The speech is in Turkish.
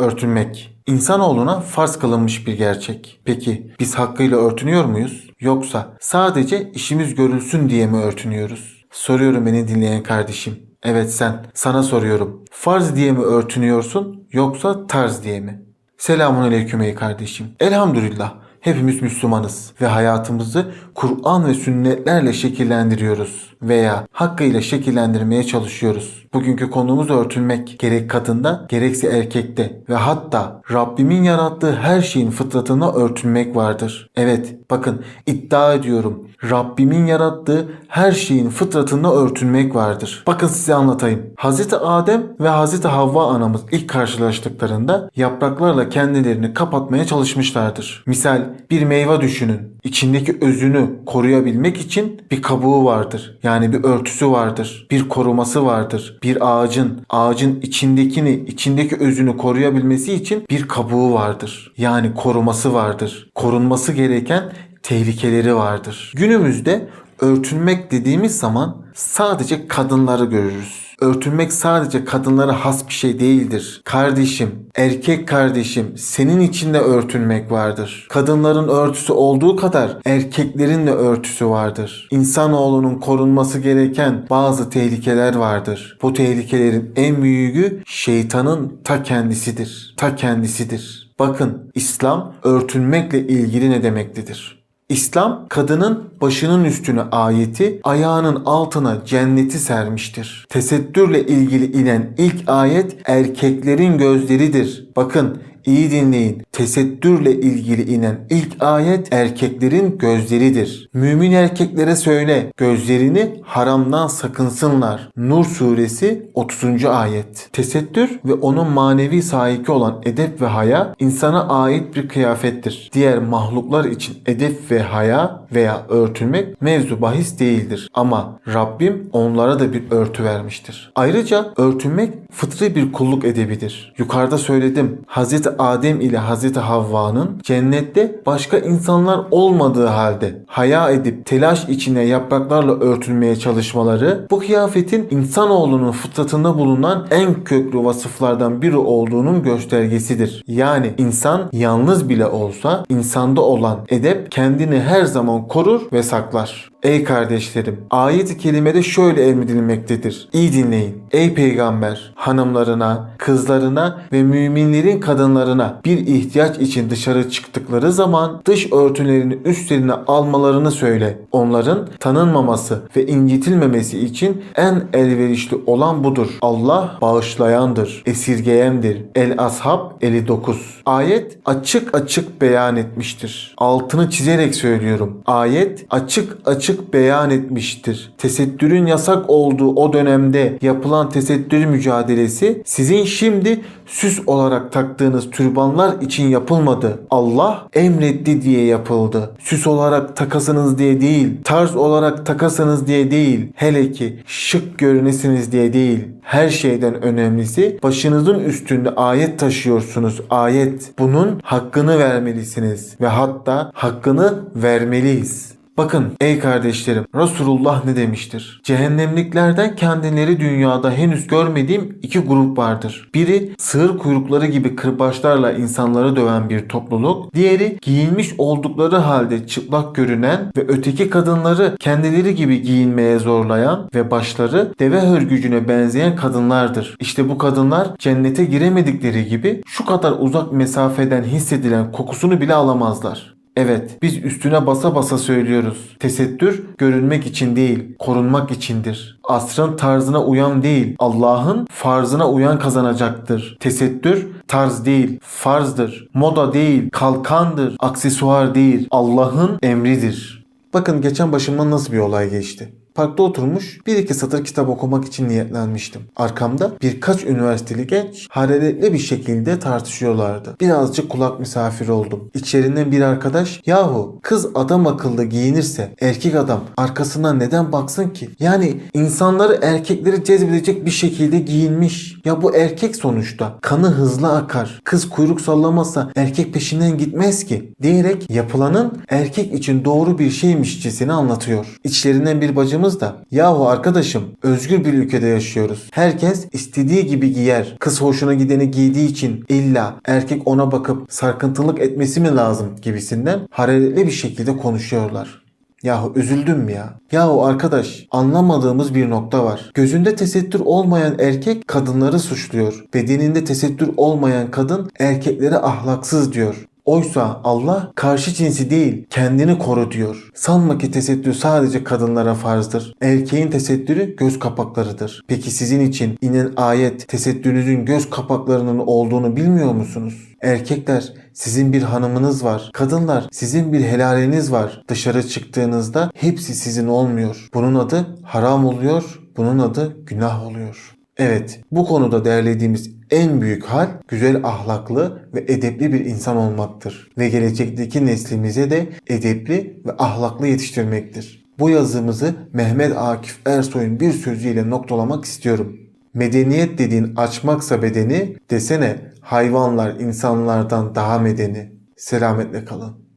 Örtünmek. İnsanoğluna farz kılınmış bir gerçek. Peki biz hakkıyla örtünüyor muyuz? Yoksa sadece işimiz görülsün diye mi örtünüyoruz? Soruyorum beni dinleyen kardeşim. Evet sen. Sana soruyorum. Farz diye mi örtünüyorsun yoksa tarz diye mi? Selamun aleyküm ey kardeşim. Elhamdülillah hepimiz Müslümanız ve hayatımızı Kur'an ve sünnetlerle şekillendiriyoruz veya hakkıyla şekillendirmeye çalışıyoruz. Bugünkü konumuz örtünmek. Gerek kadında gerekse erkekte ve hatta Rabbimin yarattığı her şeyin fıtratına örtünmek vardır. Evet bakın iddia ediyorum Rabbimin yarattığı her şeyin fıtratında örtünmek vardır. Bakın size anlatayım. Hazreti Adem ve Hazreti Havva anamız ilk karşılaştıklarında yapraklarla kendilerini kapatmaya çalışmışlardır. Misal bir meyve düşünün. İçindeki özünü koruyabilmek için bir kabuğu vardır. Yani bir örtüsü vardır. Bir koruması vardır. Bir ağacın, ağacın içindekini, içindeki özünü koruyabilmesi için bir kabuğu vardır. Yani koruması vardır. Korunması gereken tehlikeleri vardır. Günümüzde örtünmek dediğimiz zaman sadece kadınları görürüz. Örtünmek sadece kadınlara has bir şey değildir. Kardeşim, erkek kardeşim, senin içinde örtünmek vardır. Kadınların örtüsü olduğu kadar erkeklerin de örtüsü vardır. İnsanoğlunun korunması gereken bazı tehlikeler vardır. Bu tehlikelerin en büyüğü şeytanın ta kendisidir. Ta kendisidir. Bakın İslam örtünmekle ilgili ne demektedir? İslam kadının başının üstüne ayeti, ayağının altına cenneti sermiştir. Tesettürle ilgili inen ilk ayet erkeklerin gözleridir. Bakın iyi dinleyin. Tesettürle ilgili inen ilk ayet erkeklerin gözleridir. Mümin erkeklere söyle gözlerini haramdan sakınsınlar. Nur suresi 30. ayet. Tesettür ve onun manevi sahibi olan edep ve haya insana ait bir kıyafettir. Diğer mahluklar için edep ve haya veya örtülmek mevzu bahis değildir. Ama Rabbim onlara da bir örtü vermiştir. Ayrıca örtünmek fıtri bir kulluk edebidir. Yukarıda söyledim. Hazreti Adem ile Hazreti Havva'nın cennette başka insanlar olmadığı halde haya edip telaş içine yapraklarla örtülmeye çalışmaları bu kıyafetin insanoğlunun fıtratında bulunan en köklü vasıflardan biri olduğunun göstergesidir. Yani insan yalnız bile olsa insanda olan edep kendini her zaman korur ve saklar. Ey kardeşlerim, ayet-i kerimede şöyle emredilmektedir. İyi dinleyin. Ey peygamber, hanımlarına, kızlarına ve müminlerin kadınlarına bir ihtiyaç için dışarı çıktıkları zaman dış örtülerini üstlerine almalarını söyle. Onların tanınmaması ve incitilmemesi için en elverişli olan budur. Allah bağışlayandır, esirgeyendir. El-Ashab 59. Ayet açık açık beyan etmiştir. Altını çizerek söylüyorum. Ayet açık açık beyan etmiştir. Tesettürün yasak olduğu o dönemde yapılan tesettür mücadelesi sizin şimdi süs olarak taktığınız türbanlar için yapılmadı. Allah emretti diye yapıldı. Süs olarak takasınız diye değil, tarz olarak takasınız diye değil, hele ki şık görünesiniz diye değil. Her şeyden önemlisi başınızın üstünde ayet taşıyorsunuz. Ayet. Bunun hakkını vermelisiniz ve hatta hakkını vermeliyiz. Bakın ey kardeşlerim Resulullah ne demiştir? Cehennemliklerden kendileri dünyada henüz görmediğim iki grup vardır. Biri sığır kuyrukları gibi kırbaçlarla insanları döven bir topluluk. Diğeri giyinmiş oldukları halde çıplak görünen ve öteki kadınları kendileri gibi giyinmeye zorlayan ve başları deve hörgücüne benzeyen kadınlardır. İşte bu kadınlar cennete giremedikleri gibi şu kadar uzak mesafeden hissedilen kokusunu bile alamazlar. Evet, biz üstüne basa basa söylüyoruz. Tesettür görünmek için değil, korunmak içindir. Asrın tarzına uyan değil, Allah'ın farzına uyan kazanacaktır. Tesettür tarz değil, farzdır. Moda değil, kalkandır. Aksesuar değil, Allah'ın emridir. Bakın geçen başımdan nasıl bir olay geçti. Parkta oturmuş bir iki satır kitap okumak için niyetlenmiştim. Arkamda birkaç üniversiteli genç hararetli bir şekilde tartışıyorlardı. Birazcık kulak misafiri oldum. İçlerinden bir arkadaş yahu kız adam akıllı giyinirse erkek adam arkasından neden baksın ki? Yani insanları erkekleri cezbedecek bir şekilde giyinmiş. Ya bu erkek sonuçta. Kanı hızlı akar. Kız kuyruk sallamazsa erkek peşinden gitmez ki. Diyerek yapılanın erkek için doğru bir şeymişçesini anlatıyor. İçlerinden bir bacım amacımız da yahu arkadaşım özgür bir ülkede yaşıyoruz. Herkes istediği gibi giyer. Kız hoşuna gideni giydiği için illa erkek ona bakıp sarkıntılık etmesi mi lazım gibisinden hararetli bir şekilde konuşuyorlar. Yahu üzüldüm ya. Yahu arkadaş anlamadığımız bir nokta var. Gözünde tesettür olmayan erkek kadınları suçluyor. Bedeninde tesettür olmayan kadın erkeklere ahlaksız diyor. Oysa Allah karşı cinsi değil kendini koru diyor. Sanma ki tesettür sadece kadınlara farzdır. Erkeğin tesettürü göz kapaklarıdır. Peki sizin için inen ayet tesettürünüzün göz kapaklarının olduğunu bilmiyor musunuz? Erkekler sizin bir hanımınız var. Kadınlar sizin bir helaliniz var. Dışarı çıktığınızda hepsi sizin olmuyor. Bunun adı haram oluyor. Bunun adı günah oluyor. Evet, bu konuda derlediğimiz en büyük hal güzel ahlaklı ve edepli bir insan olmaktır. Ve gelecekteki neslimize de edepli ve ahlaklı yetiştirmektir. Bu yazımızı Mehmet Akif Ersoy'un bir sözüyle noktalamak istiyorum. Medeniyet dediğin açmaksa bedeni desene hayvanlar insanlardan daha medeni. Selametle kalın.